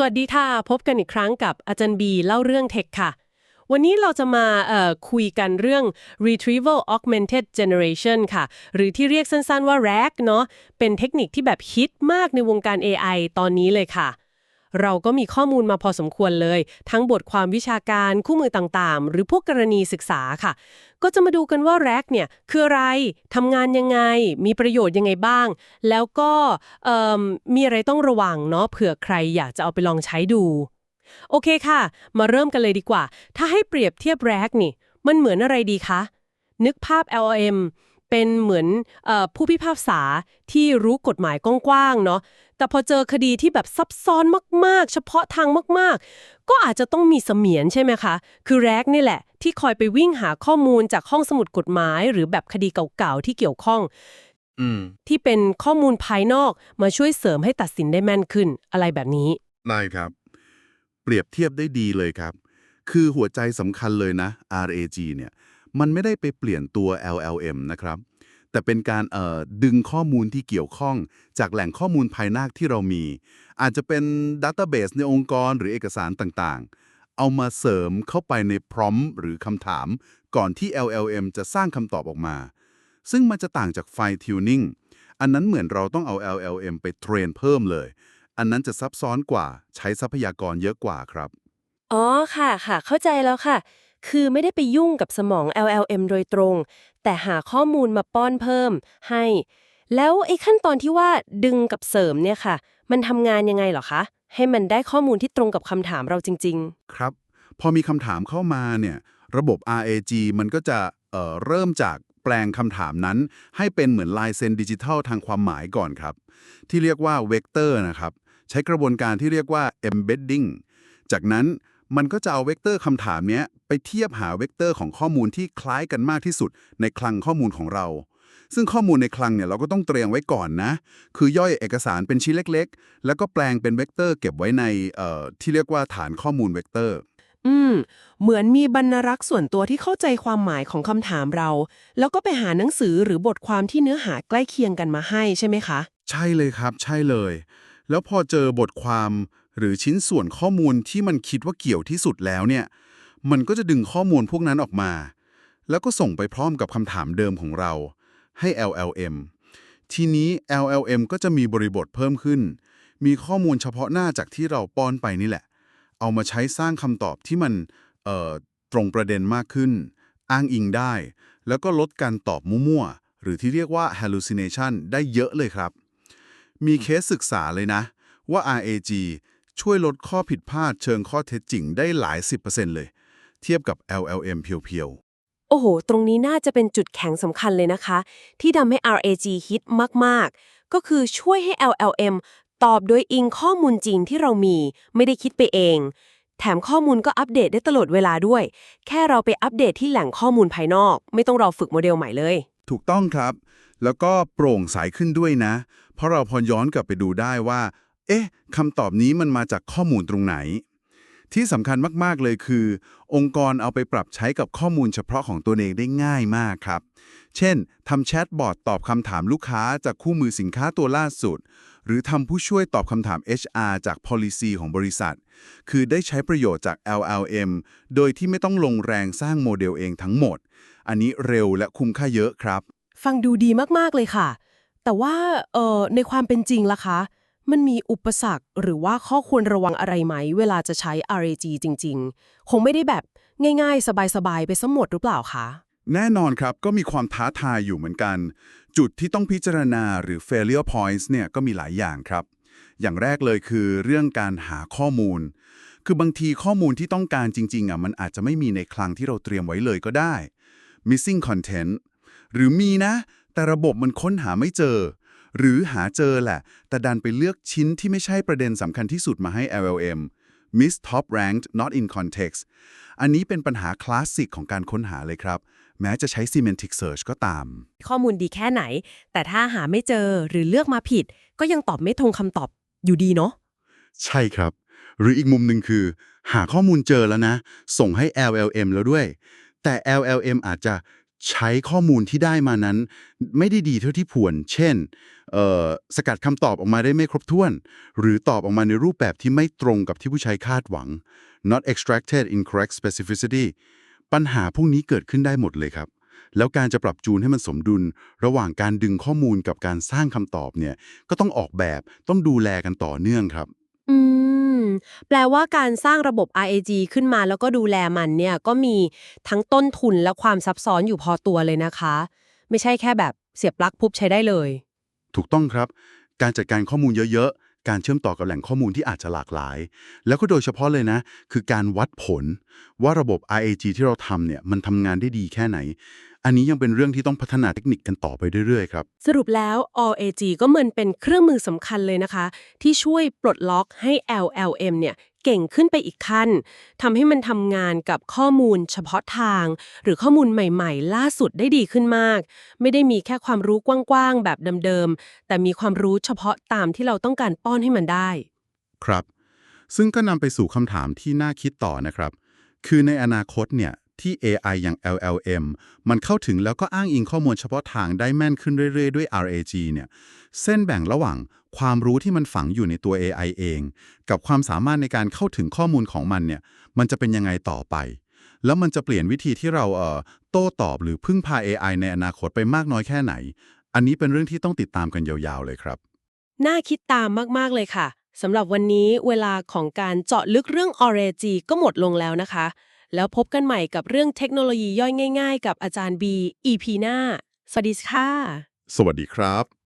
สวัสดีค่ะ พบกันอีกครั้งกับอาจารย์บีเล่าเรื่องเทคค่ะ วันนี้เราจะมาคุยกันเรื่อง retrieval augmented generation ค่ะ หรือที่เรียกสั้นๆว่า RAG เนาะเป็นเทคนิคที่แบบฮิตมากในวงการ AI ตอนนี้เลยค่ะ เราก็มีข้อมูลมาพอสมควรเลย ทั้งบทความวิชาการคู่มือต่างๆ หรือพวกกรณีศึกษาค่ะ ก็จะมาดูกันว่า RAG เนี่ยคืออะไรทำงานยังไง มีประโยชน์ยังไงบ้าง แล้วก็มีอะไรต้องระวังเนาะเผื่อใครอยากจะเอาไปลองใช้ดู โอเคค่ะ มาเริ่มกันเลยดีกว่า ถ้าให้เปรียบเทียบ RAG นี่ มันเหมือนอะไรดีคะนึกภาพ LLM เป็นเหมือนเออผู้พิพากษาที่รู้กฎหมายกว้างๆเนาะแต่พอเจอคดีที่แบบซับซ้อนมากๆ เฉพาะทางมากๆ ก็อาจจะต้องมีเสมียนใช่ไหมคะ คือแรกนี่แหละ ที่คอยไปวิ่งหาข้อมูลจากห้องสมุดกฎหมาย หรือแบบคดีเก่าๆที่เกี่ยวข้องอืมที่เป็นข้อมูลภายนอกมาช่วยเสริมให้ตัดสินได้แม่นขึ้นอะไรแบบนี้ได้ครับ เปรียบเทียบได้ดีเลยครับ คือหัวใจสำคัญเลยนะ RAG เนี่ย มันไม่ได้ไปเปลี่ยนตัว LLM นะครับ แต่เป็นการดึงข้อมูลที่เกี่ยวข้องจากแหล่งข้อมูลภายนอกที่เรามี อาจจะเป็นดัตเตอร์เบสในองค์กรหรือเอกสารต่างๆ เอามาเสริมเข้าไปในพร้อมหรือคำถาม ก่อนที่ LLM จะสร้างคำตอบออกมา ซึ่งมันจะต่างจากไฟ tuning อันนั้นเหมือนเราต้องเอา LLM ไปเทรนเพิ่มเลย อันนั้นจะซับซ้อนกว่าใช้ทรัพยากรเยอะกว่าครับ อ๋อค่ะค่ะ เข้าใจแล้วค่ะ คือไม่ได้ไปยุ่งกับสมอง LLM โดยตรง แต่หาข้อมูลมาป้อนเพิ่มให้ แล้วไอ้ขั้นตอนที่ว่าดึงกับเสริมเนี่ยค่ะ มันทำงานยังไงหรอคะ ให้มันได้ข้อมูลที่ตรงกับคำถามเราจริงครับ พอมีคำถามเข้ามาเนี่ยระบบ RAG มันก็จะเเริ่มจากแปลงคำถามนั้น ให้เป็นเหมือนลายเซ็นดิจิทัลทางความหมายก่อนครับ ที่เรียกว่าเวกเตอร์นะครับ ใช้กระบวนการที่เรียกว่า embedding จากนั้นมันก็จะเอาเวกเตอร์คำถามเนี้ย ไปเทียบหาเวกเตอร์ของข้อมูลที่คล้ายกันมากที่สุดในคลังข้อมูลของเรา ซึ่งข้อมูลในคลังเนี่ยเราก็ต้องเตรียมไว้ก่อนนะ คือย่อยเอกสารเป็นชิ้นเล็ก ๆ แล้วก็แปลงเป็นเวกเตอร์เก็บไว้ในเอ่อที่เรียกว่าฐานข้อมูลเวกเตอร์ๆอืม เหมือนมีบรรณารักษ์ส่วนตัวที่เข้าใจความหมายของคำถามเรา แล้วก็ไปหาหนังสือหรือบทความที่เนื้อหาใกล้เคียงกันมาให้ใช่ไหมคะ ใช่เลยครับ ใช่เลย แล้วพอเจอบทความหรือชิ้นส่วนข้อมูลที่มันคิดว่าเกี่ยวที่สุดแล้วเนี่ย มันก็จะดึงข้อมูลพวกนั้นออกมา แล้วก็ส่งไปพร้อมกับคำถามเดิมของเราให้ LLM ทีนี้ LLM ก็จะมีบริบทเพิ่มขึ้น มีข้อมูลเฉพาะหน้าจากที่เราป้อนไปนี่แหละ เอามาใช้สร้างคำตอบที่มันตรงประเด็นมากขึ้น อ้างอิงได้ แล้วก็ลดการตอบมั่วๆ หรือที่เรียกว่า hallucination ได้เยอะเลยครับ มีเคสศึกษาเลยนะ ว่า RAG ช่วยลดข้อผิดพลาดเชิงข้อเท็จจริงได้หลาย 10%เลย เทียบกับ LLM เพียวๆ โอ้โห ตรงนี้น่าจะเป็นจุดแข็งสำคัญเลยนะคะ ที่ทำให้ RAG ฮิตมากๆ ก็คือช่วยให้ LLM ตอบโดยอิงข้อมูลจริงที่เรามี ไม่ได้คิดไปเอง แถมข้อมูลก็อัปเดตได้ตลอดเวลาด้วย แค่เราไปอัปเดตที่แหล่งข้อมูลภายนอก ไม่ต้องรอฝึกโมเดลใหม่เลยๆถูกต้องครับ แล้วก็โปร่งใสขึ้นด้วยนะ เพราะเราพอย้อนกลับไปดูได้ว่า เอ๊ะคำตอบนี้มันมาจากข้อมูลตรงไหน ที่สำคัญมาก ๆ เลยคือ องค์กรเอาไปปรับใช้กับข้อมูลเฉพาะของตัวเองได้ง่ายมากครับ เช่นทำแชทบอทตอบคำถามลูกค้าจากคู่มือสินค้าตัวล่าสุด หรือทำผู้ช่วยตอบคำถาม HR จาก policy ของบริษัท คือได้ใช้ประโยชน์จาก LLM โดยที่ไม่ต้องลงแรงสร้างโมเดลเองทั้งหมด อันนี้เร็วและคุ้มค่าเยอะครับ ฟังดูดีมากๆเลยค่ะ แต่ว่าเอ่อในความเป็นจริงล่ะคะ มันมีอุปสรรคหรือว่าข้อควรระวังอะไรไหม เวลาจะใช้ RAG จริง ๆ คงไม่ได้แบบง่าย ๆ สบาย ๆ ไปสมหมดหรือเปล่าคะ แน่นอนครับก็มีความท้าทายอยู่เหมือนกัน จุดที่ต้องพิจารณาหรือ failure points เนี่ยก็มีหลายอย่างครับ อย่างแรกเลยคือเรื่องการหาข้อมูล คือบางทีข้อมูลที่ต้องการจริงๆอะมันอาจจะไม่มีในคลังที่เราเตรียมไว้เลยก็ได้ missing content หรือมีนะ แต่ระบบมันค้นหาไม่เจอ หรือหาเจอแหละ แต่ดันไปเลือกชิ้นที่ไม่ใช่ประเด็นสำคัญที่สุดมาให้ LLM miss top ranked not in context อันนี้เป็นปัญหาคลาสสิกของการค้นหาเลยครับ แม้จะใช้ semantic search ก็ตาม ข้อมูลดีแค่ไหน แต่ถ้าหาไม่เจอหรือเลือกมาผิด ก็ยังตอบไม่ตรงคำตอบอยู่ดีเนาะใช่ครับ หรืออีกมุมหนึ่งคือ หาข้อมูลเจอแล้วนะ ส่งให้ LLM แล้วด้วย แต่ LLM อาจจะ ใช้ข้อมูลที่ได้มานั้น ไม่ได้ดีเท่าที่ควรเช่น สกัดคำตอบออกมาได้ไม่ครบถ้วน หรือตอบออกมาในรูปแบบที่ไม่ตรงกับที่ผู้ใช้คาดหวัง not extracted in correct specificity ปัญหาพวกนี้เกิดขึ้นได้หมดเลยครับแล้วการจะปรับจูนให้มันสมดุล ระหว่างการดึงข้อมูลกับการสร้างคำตอบเนี่ย ก็ต้องออกแบบต้องดูแลกันต่อเนื่องครับ แปลว่าการสร้างระบบ RAG ขึ้นมาแล้วก็ดูแลมันเนี่ยก็มีทั้งต้นทุนและความซับซ้อนอยู่พอตัวเลยนะคะ ไม่ใช่แค่แบบเสียบปลั๊กปุ๊บใช้ได้เลย ถูกต้องครับ การจัดการข้อมูลเยอะๆ การเชื่อมต่อกับแหล่งข้อมูลที่อาจจะหลากหลาย แล้วก็โดยเฉพาะเลยนะ คือการวัดผลว่าระบบ RAG ที่เราทำเนี่ยมันทำงานได้ดีแค่ไหน อันนี้ยังเป็นเรื่องที่ต้องพัฒนาเทคนิคกันต่อไปเรื่อยๆครับ สรุปแล้ว RAG ก็เหมือนเป็นเครื่องมือสำคัญเลยนะคะ ที่ช่วยปลดล็อกให้ LLM เนี่ยเก่งขึ้นไปอีกขั้นทำให้มันทำงานกับข้อมูลเฉพาะทาง หรือข้อมูลใหม่ๆ ล่าสุดได้ดีขึ้นมาก ไม่ได้มีแค่ความรู้กว้างๆ แบบเดิมๆ แต่มีความรู้เฉพาะตามที่เราต้องการป้อนให้มันได้ ครับ ซึ่งก็นำไปสู่คำถามที่น่าคิดต่อนะครับ คือในอนาคตเนี่ย ที่ AI อย่าง LLM มันเข้าถึงแล้วก็อ้างอิงข้อมูลเฉพาะทางได้แม่นขึ้นเรื่อยๆ ด้วย RAG เนี่ยเส้นแบ่งระหว่างความรู้ที่มันฝังอยู่ในตัว AI เอง กับความสามารถในการเข้าถึงข้อมูลของมันเนี่ยมันจะเป็นยังไงต่อไป แล้วมันจะเปลี่ยนวิธีที่เราเอ่อโต้ตอบหรือพึ่งพา AI ในอนาคตไปมากน้อยแค่ไหน อันนี้เป็นเรื่องที่ต้องติดตามกันยาวๆเลยครับ น่าคิดตามมากๆเลยค่ะสำหรับวันนี้เวลาของการเจาะลึกเรื่อง RAG ก็หมดลงแล้วนะคะ แล้วพบกันใหม่กับเรื่องเทคโนโลยีย่อยง่าย ๆ กับอาจารย์บี EP หน้า สวัสดีค่ะ สวัสดีครับ